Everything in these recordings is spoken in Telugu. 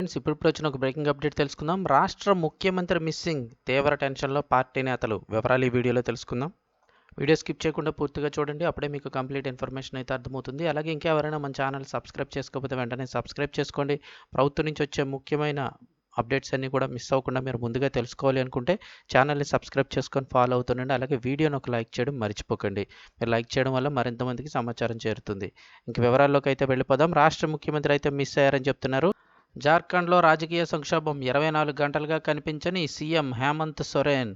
ఫ్రెండ్స్ ఇప్పుడు ఇప్పుడు వచ్చిన ఒక బ్రేకింగ్ అప్డేట్ తెలుసుకుందాం. రాష్ట్ర ముఖ్యమంత్రి మిస్సింగ్ తీవ్ర టెన్షన్లో పార్టీ నేతలు. వివరాలు ఈ వీడియోలో తెలుసుకుందాం. వీడియో స్కిప్ చేయకుండా పూర్తిగా చూడండి. అప్పుడే మీకు కంప్లీట్ ఇన్ఫర్మేషన్ అయితే అర్థమవుతుంది. అలాగే ఇంకా ఎవరైనా మన ఛానల్ సబ్స్క్రైబ్ చేసుకోకపోతే వెంటనే సబ్స్క్రైబ్ చేసుకోండి. ప్రభుత్వం నుంచి వచ్చే ముఖ్యమైన అప్డేట్స్ అన్నీ కూడా మిస్ అవ్వకుండా మీరు ముందుగా తెలుసుకోవాలి అనుకుంటే ఛానల్ని సబ్స్క్రైబ్ చేసుకొని ఫాలో అవుతుండండి. అలాగే వీడియోని ఒక లైక్ చేయడం మర్చిపోకండి. మీరు లైక్ చేయడం వల్ల మరింత మందికి సమాచారం చేరుతుంది. ఇంక వివరాల్లోకి అయితే వెళ్ళిపోదాం. రాష్ట్ర ముఖ్యమంత్రి అయితే మిస్ అయ్యారని చెప్తున్నారు. జార్ఖండ్లో రాజకీయ సంక్షోభం ఇరవై నాలుగు గంటలుగా కనిపించని సీఎం హేమంత్ సొరేన్.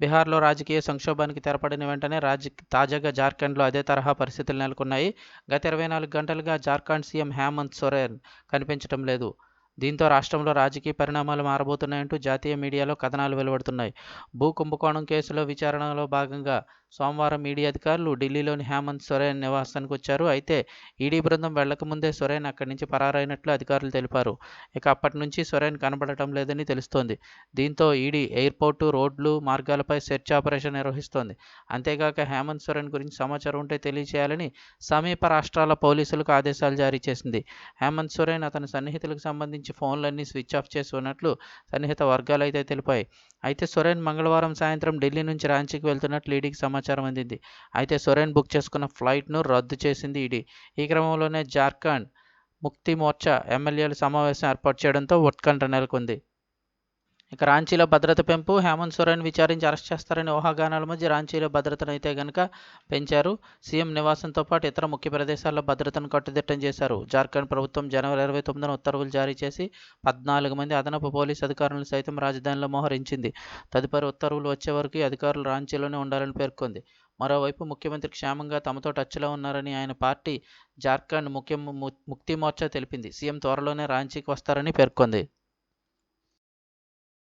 బీహార్లో రాజకీయ సంక్షోభానికి తెరపడిన వెంటనే రాజ తాజాగా జార్ఖండ్లో అదే తరహా పరిస్థితులు నెలకొన్నాయి. గత ఇరవై నాలుగు గంటలుగా జార్ఖండ్ సీఎం హేమంత్ సొరేన్ కనిపించడం లేదు. దీంతో రాష్ట్రంలో రాజకీయ పరిణామాలు మారబోతున్నాయంటూ జాతీయ మీడియాలో కథనాలు వెలువడుతున్నాయి. భూ కుంభకోణం కేసులో విచారణలో భాగంగా సోమవారం ఈడీ అధికారులు ఢిల్లీలోని హేమంత్ సొరేన్ నివాసానికి వచ్చారు. అయితే ఈడీ బృందం వెళ్ళకముందే సొరేన్ అక్కడి నుంచి పరారైనట్లు అధికారులు తెలిపారు. ఇక అప్పటి నుంచి సొరేన్ కనబడటం లేదని తెలుస్తోంది. దీంతో ఈడీ ఎయిర్పోర్టు రోడ్లు మార్గాలపై సెర్చ్ ఆపరేషన్ నిర్వహిస్తోంది. అంతేగాక హేమంత్ సొరేన్ గురించి సమాచారం ఉంటే తెలియజేయాలని సమీప రాష్ట్రాల పోలీసులకు ఆదేశాలు జారీ చేసింది. హేమంత్ సొరేన్ అతని సన్నిహితులకు సంబంధించి ఫోన్లన్నీ స్విచ్ ఆఫ్ చేసి ఉన్నట్లు సన్నిహిత వర్గాలు అయితే తెలిపాయి. అయితే సొరేన్ మంగళవారం సాయంత్రం ఢిల్లీ నుంచి రాంచీకి వెళ్తున్నట్లు ఈడీకి సమాచారం సమాచారం అందింది. అయితే సొరేన్ బుక్ చేసుకున్న ఫ్లైట్ను రద్దు చేసింది ఈడీ. ఈ క్రమంలోనే జార్ఖండ్ ముక్తి మోర్చా ఎమ్మెల్యేలు సమావేశం ఏర్పాటు చేయడంతో ఉత్కంఠ నెలకొంది. ఇక రాంచీలో భద్రత పెంపు హేమంత్ సోరెన్ విచారించి అరెస్ట్ చేస్తారని ఊహాగానాల మధ్య రాంచీలో భద్రతను అయితే గనుక పెంచారు. సీఎం నివాసంతో పాటు ఇతర ముఖ్య ప్రదేశాల్లో భద్రతను కట్టుదిట్టం చేశారు. జార్ఖండ్ ప్రభుత్వం జనవరి ఇరవై తొమ్మిదిన ఉత్తర్వులు జారీ చేసి పద్నాలుగు మంది అదనపు పోలీసు అధికారులను సైతం రాజధానిలో మోహరించింది. తదుపరి ఉత్తర్వులు వచ్చే వరకు అధికారులు రాంచీలోనే ఉండాలని పేర్కొంది. మరోవైపు ముఖ్యమంత్రి క్షేమంగా తమతో టచ్లో ఉన్నారని ఆయన పార్టీ జార్ఖండ్ ముఖ్య ముక్తి మోర్చా తెలిపింది. సీఎం త్వరలోనే రాంచీకి వస్తారని పేర్కొంది.